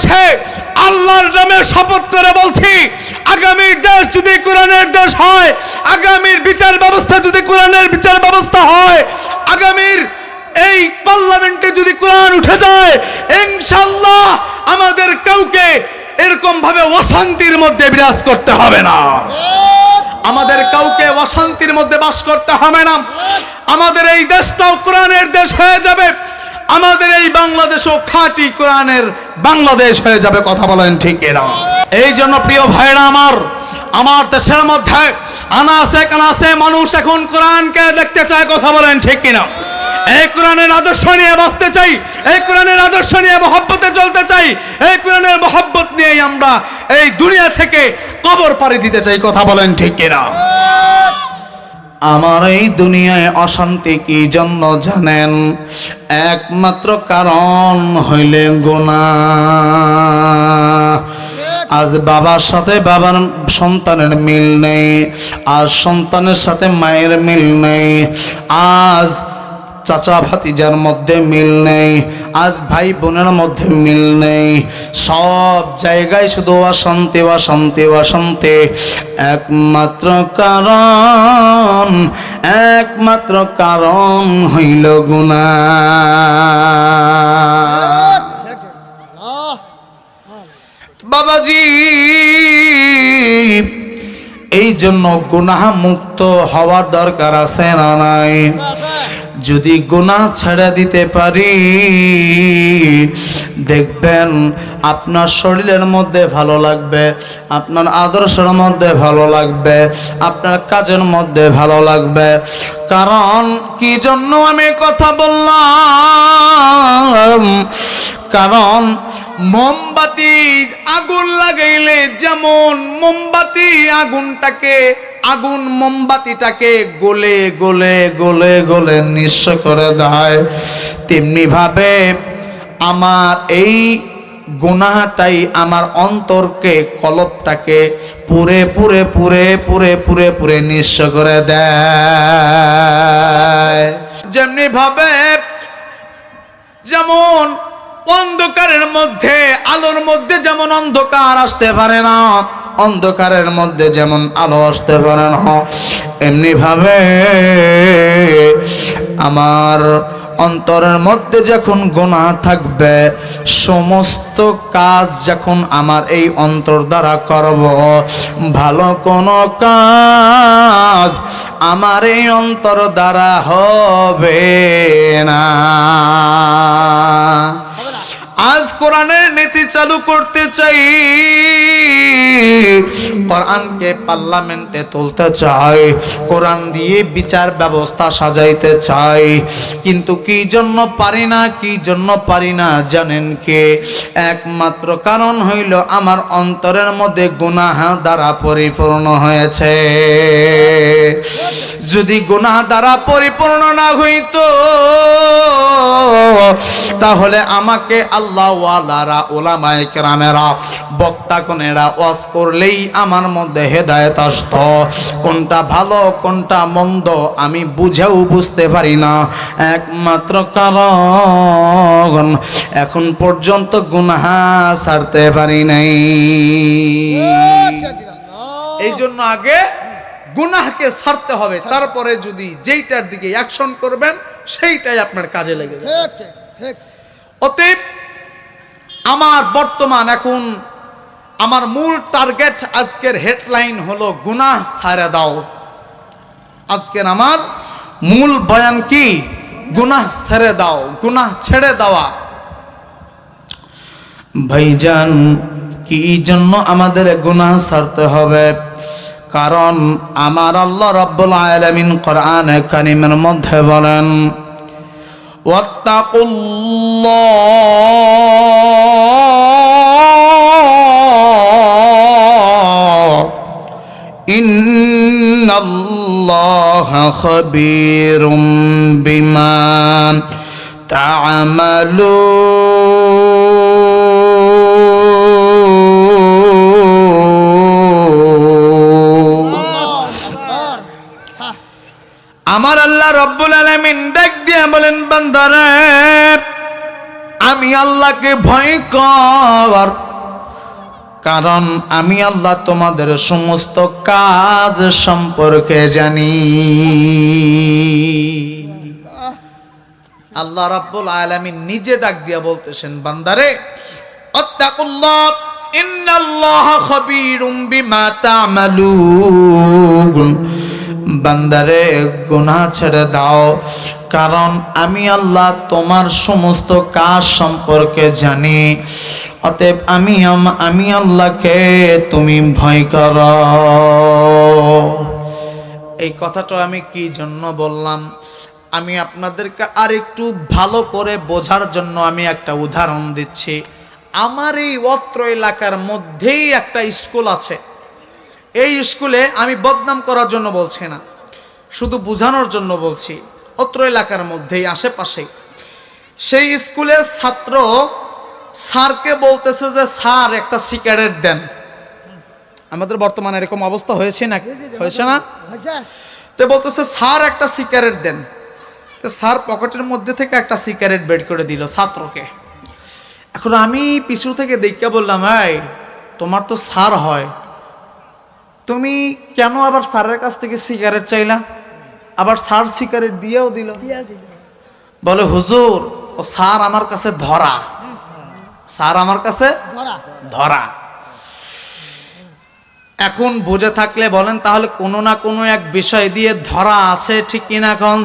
বসে আল্লাহর নামে শপথ করে বলছি আগামীর দেশ যদি কোরআনের দেশ হয়, আগামীর বিচার ব্যবস্থা যদি কোরআনের বিচার ব্যবস্থা হয়, আগামীর এই পার্লামেন্টে যদি কোরআন উঠে যায় ইনশাল্লাহ আমাদের কাউকে এরকম ভাবে অশান্তির মধ্যে বিরাজ করতে হবে না। আমাদের কাউকে অশান্তির মধ্যে বাস করতে হবে না। আমাদের এই দেশটাও কোরআনের দেশ হয়ে যাবে। আমাদের এই বাংলাদেশও খাঁটি কোরআনের বাংলাদেশ হয়ে যাবে, কথা বলেন ঠিক এরা এই জন্য প্রিয় ভাইরা আমার আমার দেশের মধ্যে আনাসে কানাসে মানুষ এখন কোরআনকে দেখতে চায়, কথা বলেন ঠিক কিনা। এই কোরআনের আদর্শ নিয়ে বাঁচতে চাই, এই কোরআনের আদর্শ নিয়ে মহব্বতে চলতে চাই, এই কোরআনের মহব্বত নিয়েই আমরা এই দুনিয়া থেকে কবর পাড়ি দিতে চাই, কথা বলেন ঠিক কিনা। আমার এই দুনিয়ায় অশান্তি কি জন্য জানেন? একমাত্র কারণ হইলে গোনা আজ বাবার সাথে বাবার সন্তানের মিল নেই আজ সন্তানের সাথে মায়ের মিল নেই। আজ চাচা ভাতিজার মধ্যে মিল নেই, আজ ভাই বোনের মধ্যে মিল নেই। সব জায়গায় শুধু অশান্তি অশান্তি অশান্তি। একমাত্র কারণ একমাত্র কারণ হইল গুণা। বাবাজি, এই জন্য গুনাহ মুক্ত হওয়ার দরকার আছে না নাই? যদি গোনা ছেড়ে দিতে পারি, দেখবেন আপনার শরীরের মধ্যে ভালো লাগবে, আপনার আদর্শের মধ্যে ভালো লাগবে, আপনার কাজের মধ্যে ভালো লাগবে। কারণ কি জন্য আমি কথা বললাম? কারণ মোমবাতি আগুন লাগাইলে যেমন মোমবাতি আগুনটাকে আগুন মোমবাতিটাকে গলে গলে গলে গলে নিঃস্ব করে দেয়। তেমনি ভাবে আমার এই গুনাহটাই আমার অন্তরকে কলপটাকে পুরে পুরে পুরে পুরে পুরে পুরে নিঃস্ব করে দেয়। যেমনি ভাবে যেমন অন্ধকারের মধ্যে, আলোর মধ্যে যেমন অন্ধকার আসতে পারে না অন্ধকারের মধ্যে যেমন আলো আসতে পারে না এমনি ভাবে আমার অন্তরের মধ্যে যখন গোনা থাকবে, সমস্ত কাজ যখন আমার এই অন্তর দ্বারা করব, ভালো কোনো কাজ আমার এই অন্তর দ্বারা হবে না। আজ কোরআনের নীতি চালু করতে চাই। কোরআনকে পার্লামেন্টে তুলতে চাই। কোরআন দিয়ে বিচার ব্যবস্থা সাজাইতে চাই। কিন্তু কি জন্য পারি না, কি জন্য পারি না জানেন কে? একমাত্র কারণ হইল আমার অন্তরের মধ্যে গুনাহ দ্বারা পরিপূর্ণ হয়েছে। যদি গুনাহ দ্বারা পরিপূর্ণ না হইতো তাহলে আমাকে আল্লাহ ওয়ালারা ওলামায়ে কেরামেরা বক্তা কোনেরা ওয়াজ করলেই আমার মধ্যে হেদায়েত আসত। কোনটা ভালো, কোনটা মন্দ আমি বুঝেও বুঝতে পারি না। একমাত্র কারণ এখন পর্যন্ত গুনাহ ছাড়তে পারি নাই। এই জন্য আগে গুনাহকে ছাড়তে হবে, তারপরে যদি যেইটার দিকে অ্যাকশন করবেন, সেইটাই আপনার কাজে লেগে যাবে। অতএব আমার বর্তমান এখন আমার মূল টার্গেট আজকের হেডলাইন হলো গুনাহ সারে দাও। আজকের আমার মূল বয়ান কি? গুনাহ ছেড়ে দাও, গুনাহ ছেড়ে দেওয়া। ভাইজান, কি জন্য আমাদের গুনাহ ছাড়তে হবে? কারণ আমার আল্লাহ রাব্বুল আলামিন কোরআন কারিমের মধ্যে বলেন واتقوا الله إن الله خبير بما تعملون আমার আল্লাহ রব্বুল আলামিন ডাক দিয়ে বলেন বান্দারে, আমি আল্লাহকে ভয় কর। কারণ আমি আল্লাহ তোমাদের সমস্ত কাজ সম্পর্কে জানি। আল্লাহ রাব্বুল আলামিন নিজে ডাক দিয়া বলতেছেন, বান্দারে, আত্তাকুল্লাহ, ইন্নাল্লাহ খাবীরুম বিমা তা'মালুন। বান্দারে, গুনাহ ছেড়ে দাও। কারণ আমি আল্লাহ তোমার সমস্ত কাজ সম্পর্কে জানি। অতএব আমি আম- আল্লাহকে তুমি ভয় করো। এই কথাটা আমি কি জন্য বললাম? আমি আপনাদেরকে আর একটু ভালো করে বোঝার জন্য আমি একটা উদাহরণ দিচ্ছি। আমার এই অত্র এলাকার মধ্যেই একটা স্কুল আছে। এই স্কুলে আমি বদনাম করার জন্য বলছি না। শুধু বোঝানোর জন্য বলছি। অত্র এলাকার মধ্যেই আশেপাশে সেই স্কুলের ছাত্র স্যারকে বলতেছে যে স্যার একটা সিগারেট দেন। আমাদের বর্তমানে এরকম অবস্থা হয়েছে না? হয়েছে। না তো বলতেছে স্যার একটা সিগারেট দেন। তো স্যার পকেটের মধ্যে থেকে একটা সিগারেট বের করে দিল ছাত্রকে। এখন আমি পিছু থেকে দেখে বললাম এই তোমার তো স্যার হয়। তুমি কেন আবার স্যারের কাছ থেকে সিগারেট চাইলা? আবার সার সিগারেট দিয়েও দিল। বলে হুজুর ও স্যার আমার কাছে ধরা। স্যার আমার কাছে ধরা। এখন বুঝে থাকলে বলেন তাহলে কোনো না কোনো এক বিষয় দিয়ে ধরা আছে ঠিক কিনা এখন?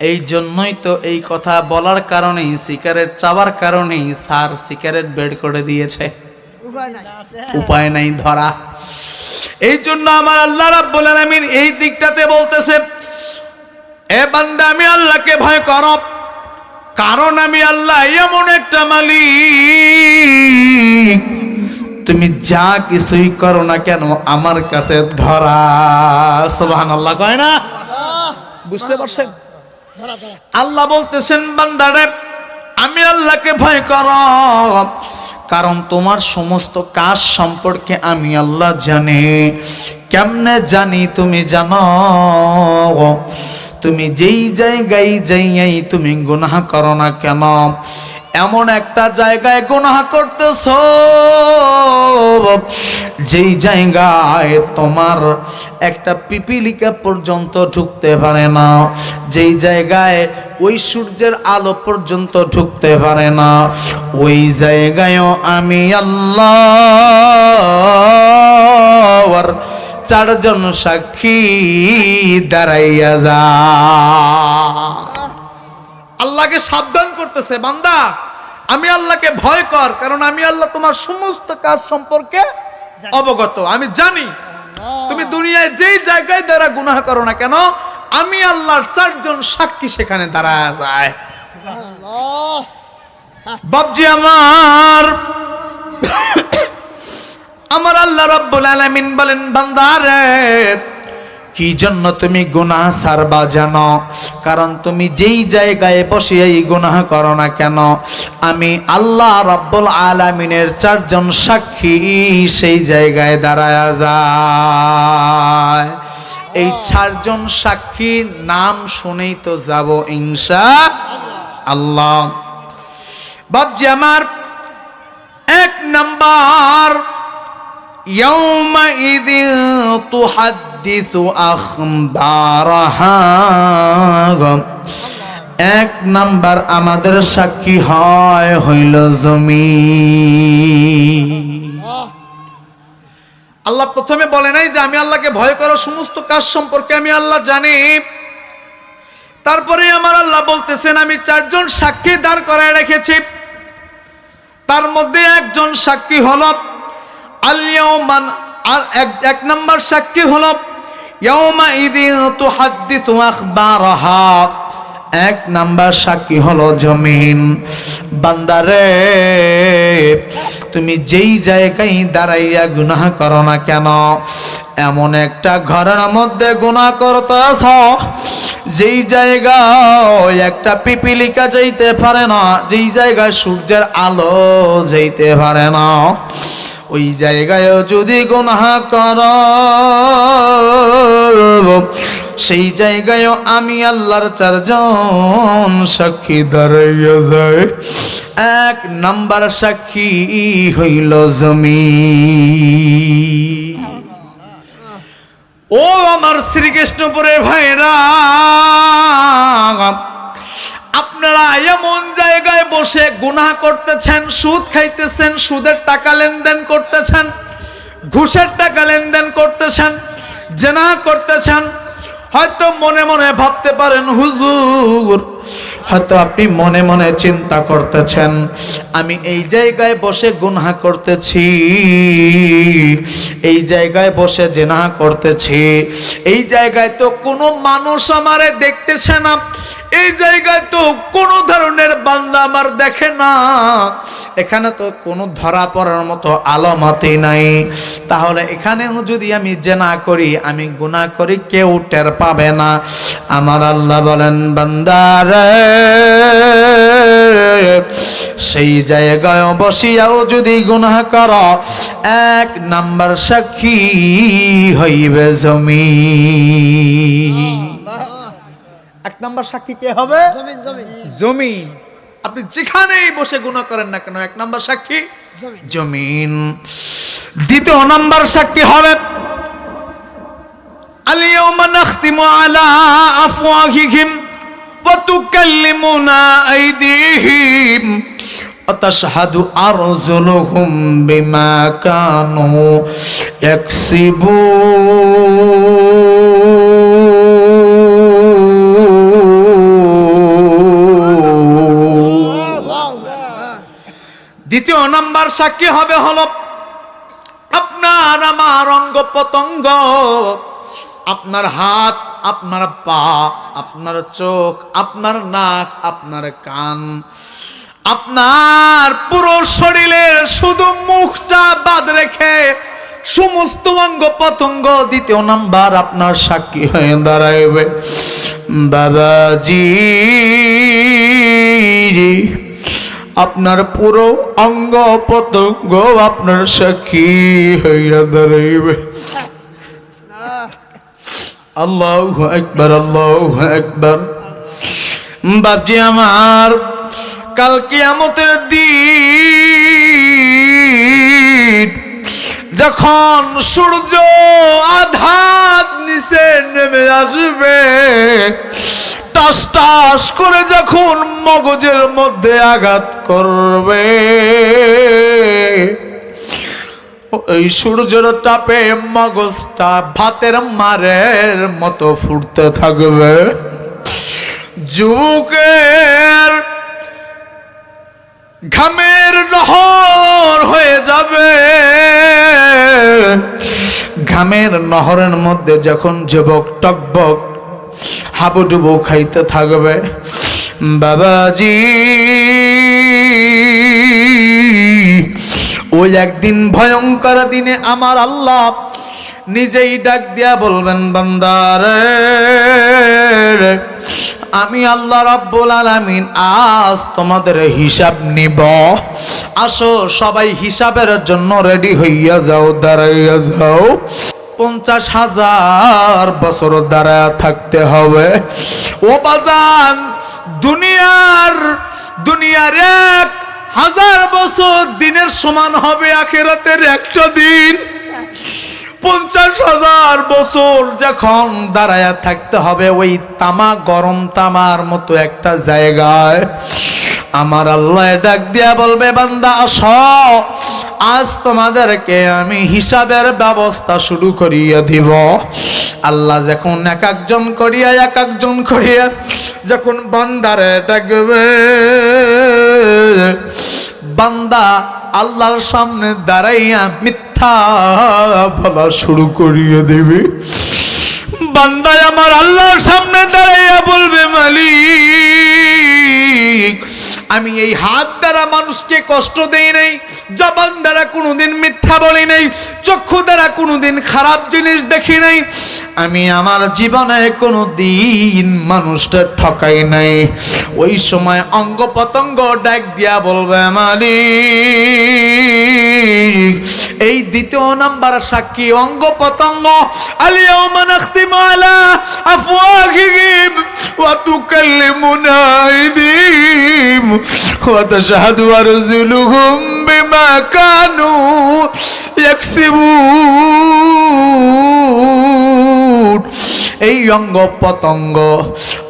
এই জন্যই তো এই কথা বলার কারণেই সিগারেট চাওয়ার কারণেই স্যার সিগারেট বের করে দিয়েছে। উপায় নাই ধরা। এই জন্য আমার আল্লাহ রাব্বুল আলামিন এই দিকটাতে বলতেছে, এ বান্দা, আমি আল্লাহকে ভয় কর। কারণ আমি আল্লাহ এমন একটা মালিক। তুমি যা কিছুই করো না কেন, আমার কাছে ধরা। সুবহানাল্লাহ, কয় না? বুঝতে পারছেন? আল্লাহ বলতেছেন, বান্দারে, আমি আল্লাহকে ভয় কর। কারণ তোমার সমস্ত কাজ সম্পর্কে আমি আল্লাহ জানি। কেমনে জানি তুমি জানো? তুমি যেই জায়গায় যাইয়াই তুমি গুনাহ করো না কেন? এমন একটা জায়গায় গুনাহ করতেছ। যেই জায়গায় তোমার একটা পিপিলিকা পর্যন্ত ঢুকতে পারে না, যেই জায়গায় ওই সূর্যের আলো পর্যন্ত ঢুকতে পারে না, ওই জায়গায়ও আমি আল্লাহ চারজন সাক্ষী দাঁড়াইয়া যা। আল্লাহকে সাবধান করতেছে বান্দা। আমি আল্লাহকে ভয় কর কারণ আমি আল্লাহ তোমার সমস্ত কাজ সম্পর্কে অবগত। আমি জানি। তুমি দুনিয়ায় যেই জায়গায় দ্বারা গুনাহ করো না কেন আমি আল্লাহর চারজন সাক্ষী সেখানে দাঁড়া যায়। বাবজি আমার আমার আল্লাহ রাব্বুল আলামিন বলেন বান্দারে কি জন্য তুমি গুনাহ সারবা জানো? কারণ তুমি যেই জায়গায় বসে এই গুনাহ করো না কেন? আমি আল্লাহ রাব্বুল আলামিনের চারজন সাক্ষী সেই জায়গায় দাঁড়ায় যায়। এই চারজন সাক্ষীর নাম শুনেই তো যাব ইনশা আল্লাহ। বাবজি আমার এক নাম্বার يومئذ تحدث أخبارها এক নাম্বার আমাদের সাক্ষী হয় হইল জমি আহ, আল্লাহ প্রথমে বলে নাই যে আমি আল্লাহকে ভয় করো সমস্ত কাজ সম্পর্কে আমি আল্লাহ জানি তারপরে আমার আল্লাহ বলতেছেন আমি চারজন সাক্ষী দাঁড় করায় রেখেছি তার মধ্যে একজন সাক্ষী হল আলিয়মান আর এক নম্বর সাক্ষী হল ইয়ৌমা ইদিন তুহাদ্দিতু আখবারহা। এক নাম্বার সাক্ষী হলো জমিন। বান্দারে, তুমি যেই জায়গায় দাঁড়াইয়া গুনাহ করো না কেন? এমন একটা ঘরের মধ্যে গুনাহ করতেছ, যেই জায়গায় একটা পিপিলিকা যাইতে পারে না, যেই জায়গায় সূর্যের আলো যাইতে পারে না। ওই জায়গায় যদি গুনাহ কর, সেই জায়গায়ও আমি আল্লাহর চারজন সাক্ষী দাঁড়াইয়া যায় এক নাম্বার সাক্ষী হইল জমি ও আমার শ্রীকৃষ্ণপুরের ভাইরা জায়গায় বসে গুনাহ করতেছেন, সুদ খাইতেছেন, সুদের টাকা লেনদেন করতেছেন, ঘুষের টাকা লেনদেন করতেছেন, জেনা করতেছেন। হয়তো মনে মনে ভাবতে পারেন, হুজুর, হয়তো আপনি মনে মনে চিন্তা করতেছেন, আমি এই জায়গায় বসে গুনাহ করতেছি, এই জায়গায় বসে জেনা করতেছি, এই জায়গায় তো কোনো মানুষ আমারে দেখতেছে না এই জায়গায় তো কোনো ধরনের বান্দা আমার দেখে না। এখানে তো কোনো ধরা পড়ার মতো আলামতি নাই। তাহলে এখানেও যদি আমি জেনা করি, আমি গুনাহ করি, কেউ টের পাবে না। আমার আল্লাহ বলেন বান্দার সেই জায়গায় বসিয়াও যদি গুনাহ কর, এক নাম্বার সাক্ষী হইবে জমি। এক নাম্বার সাক্ষী কে হবে জমিন জমিন জমিন আপনি যেখানেই বসে গুনাহ করেন না কেন এক নাম্বার সাক্ষী জমিন জমিন দ্বিতীয় নাম্বার সাক্ষী হবে اليوم نختم على أفواههم وتكلمنا أيديهم وتشهد أرجلهم بما كانوا يكسبون দ্বিতীয় নাম্বার সাক্ষী হবে হলো আপনার আমার অঙ্গ পতঙ্গ আপনার হাত, আপনার পা, আপনার চোখ, আপনার নাক, আপনার কান। আপনার পুরো শরীরের শুধু মুখটা বাদ রেখে সমস্ত অঙ্গ পতঙ্গ দ্বিতীয় নাম্বার আপনার সাক্ষী হয়ে দাঁড়াইবে। বাবাজি আপনার পুরো অঙ্গ পতঙ্গ আপনার সাক্ষী হইয়া দাঁড়াইবে। আল্লাহ একবার আল্লাহ একবার বাপজি আমার, কাল কিয়ামতের দিন যখন সূর্য আধাত নিচে নেমে আসবে টাস টাস করে যখন মগজের মধ্যে আঘাত করবে এই সূর্যের তাপে মগজটা ভাতের মারের মতো ফুটতে থাকবে। যুগের ঘামের নহর হয়ে যাবে। ঘামের নহরের মধ্যে যখন যুবক টকবক হাবুডুবু খাইতে থাকবে। বাবাজি, ওই একদিন ভয়ঙ্কর দিনে আমার আল্লাহ নিজেই ডাক দিয়া বলবেন বান্দারে আমি আল্লাহ রাব্বুল আলামিন, আজ তোমাদের হিসাব নিব। আসো, সবাই হিসাবের জন্য রেডি হইয়া যাও, দাঁড়াইয়া যাও। পঞ্চাশ হাজার বছর দ্বারা থাকতে হবে। ও বাজান, দুনিয়ার দুনিয়ার এক হাজার বছর দিনের সমান হবে আখেরাতের একটা দিন। পঞ্চাশ হাজার বছর যখন দাঁড়ায়া থাকতে হবে, ওই তামা, গরম তামার মতো একটা জায়গায়। আমার আল্লাহ ডাক দিয়া বলবে, বান্দা, আস। আজ তোমাদেরকে আমি হিসাবের ব্যবস্থা শুরু করিয়া দিব। আল্লাহ যখন এক একজন করিয়া, এক একজন করিয়া যখন বান্দারে ডাকবে বান্দা আল্লাহর সামনে দাঁড়াইয়া মিথ্যা বলা শুরু করিয়ে দেবে। বান্দায় আমার আল্লাহর সামনে দাঁড়াইয়া বলবে, মালিক আমি এই হাত দ্বারা মানুষকে কষ্ট দেই নাই, জবান দ্বারা কোনোদিন মিথ্যা বলি নাই, চক্ষু দ্বারা কোনোদিন খারাপ জিনিস দেখি নাই। আমি আমার জীবনে কোনো দিন মানুষটা ঠকাই নাই। ওই সময় অঙ্গ পতঙ্গ ডাক দিয়া বলবে মালিক দ্বিতীয় নাম্বার সাক্ষী অঙ্গ পতঙ্গ এই অঙ্গ পতঙ্গ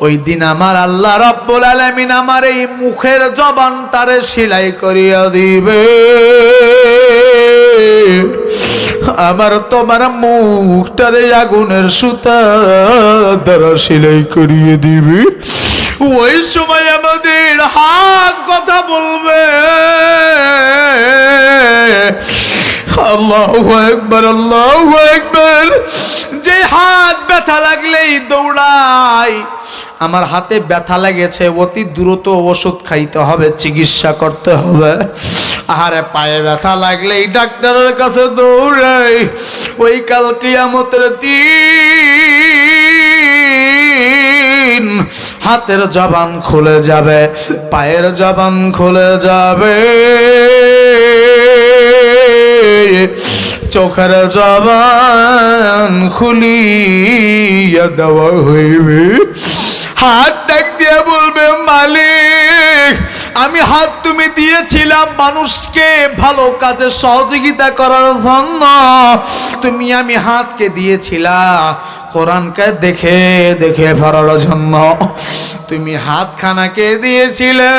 ওই দিন আমার আল্লাহ রব্বুল আলামিন আমার এই মুখের জবানটারে সেলাই করিয়া দিবে আমার তোমার মুখটারে আগুনের সুতা দ্বারা সেলাই করিয়ে দিবে। ওই সময় আমাদের হাত কথা বলবে। আল্লাহু একবার আল্লাহু একবার যে হাত ব্যথা লাগলেই দৌড়াই। আমার হাতে ব্যথা লেগেছে, অতি দ্রুত ওষুধ খাইতে হবে, চিকিৎসা করতে হবে। আহারে পায়ে ব্যথা লাগলেই ডাক্তারের কাছে দৌড়াই। ওই কাল কিয়ামতের দিন হাতের জবান খুলে যাবে, পায়ের জবান খুলে যাবে। চোখের জবান খুলিয়া দেওয়া হইবে। হাত ডাক দিয়ে বলবে, মালিক, আমি হাত তুমি দিয়েছিলাম মানুষকে ভালো কাজে সহযোগিতা করার জন্য। তুমি আমি হাতকে দিয়েছিলা কোরআনকে দেখে দেখে ফেরার জন্য। তুমি হাতখানাকে দিয়েছিলে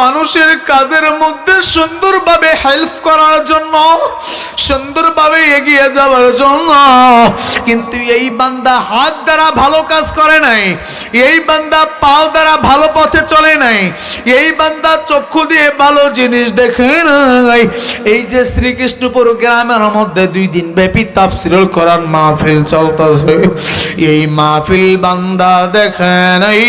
মানুষের কাজের মধ্যে সুন্দরভাবে হেল্প করার জন্য, সুন্দরভাবে এগিয়ে যাওয়ার জন্য। কিন্তু এই বান্দা হাত দ্বারা ভালো কাজ করে নাই, এই বান্দা পাও দ্বারা ভালো পথে চলে নাই, এই বান্দা চক্ষু দিয়ে ভালো জিনিস দেখে নাই। এই যে শ্রীকৃষ্ণপুর গ্রামের মধ্যে দুই দিন ব্যাপী তাফসিরুল কোরআন মাহফিল চলতেছে। এই মাহফিল বান্দা দেখে নাই।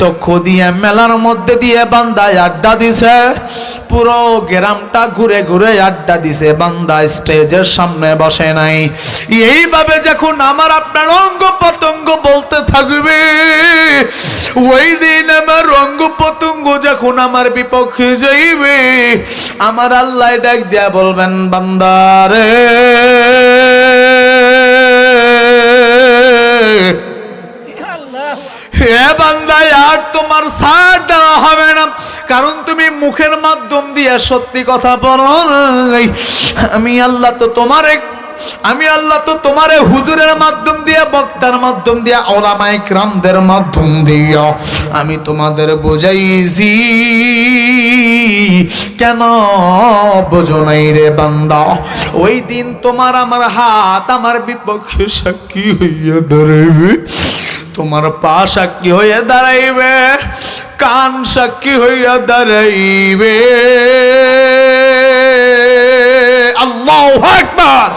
চক্ষু দিয়ে, মেলার মধ্যে দিয়ে বান্দায় আড্ডা দিছে। পুরো গ্রামটা ঘুরে ঘুরে আড্ডা দিছে, বান্দা স্টেজের সামনে বসে নাই। এইভাবে যখন আমার আপনার অঙ্গ পতঙ্গ বলতে থাকবে, ওই দিন আমার অঙ্গ পতঙ্গ যখন আমার বিপক্ষে যাইবে, আমার আল্লাহ ডাক দিয়া বলবেন বান্দারে আর তোমার হবে না। কারণ তুমি মুখের মাধ্যম দিয়ে সত্যি কথা বলো আমি আল্লাহ তো তোমার এক- আমি আল্লাহ তো তোমার হুজুরের মাধ্যম দিয়ে, বক্তার মাধ্যম দিয়ে ওলামাই ক্রামদের মাধ্যম দিয়ে আমি তোমাদের বোঝাইছি। কেন বোঝো নাই রে বান্দা? ওই দিন তোমার আমার হাত আমার বিপক্ষে সাক্ষী হইয়া দাঁড়াইবে। তোমার পা সাক্ষী হইয়া দাঁড়াইবে কান সাক্ষী হইয়া দাঁড়াইবে। আল্লাহ একবার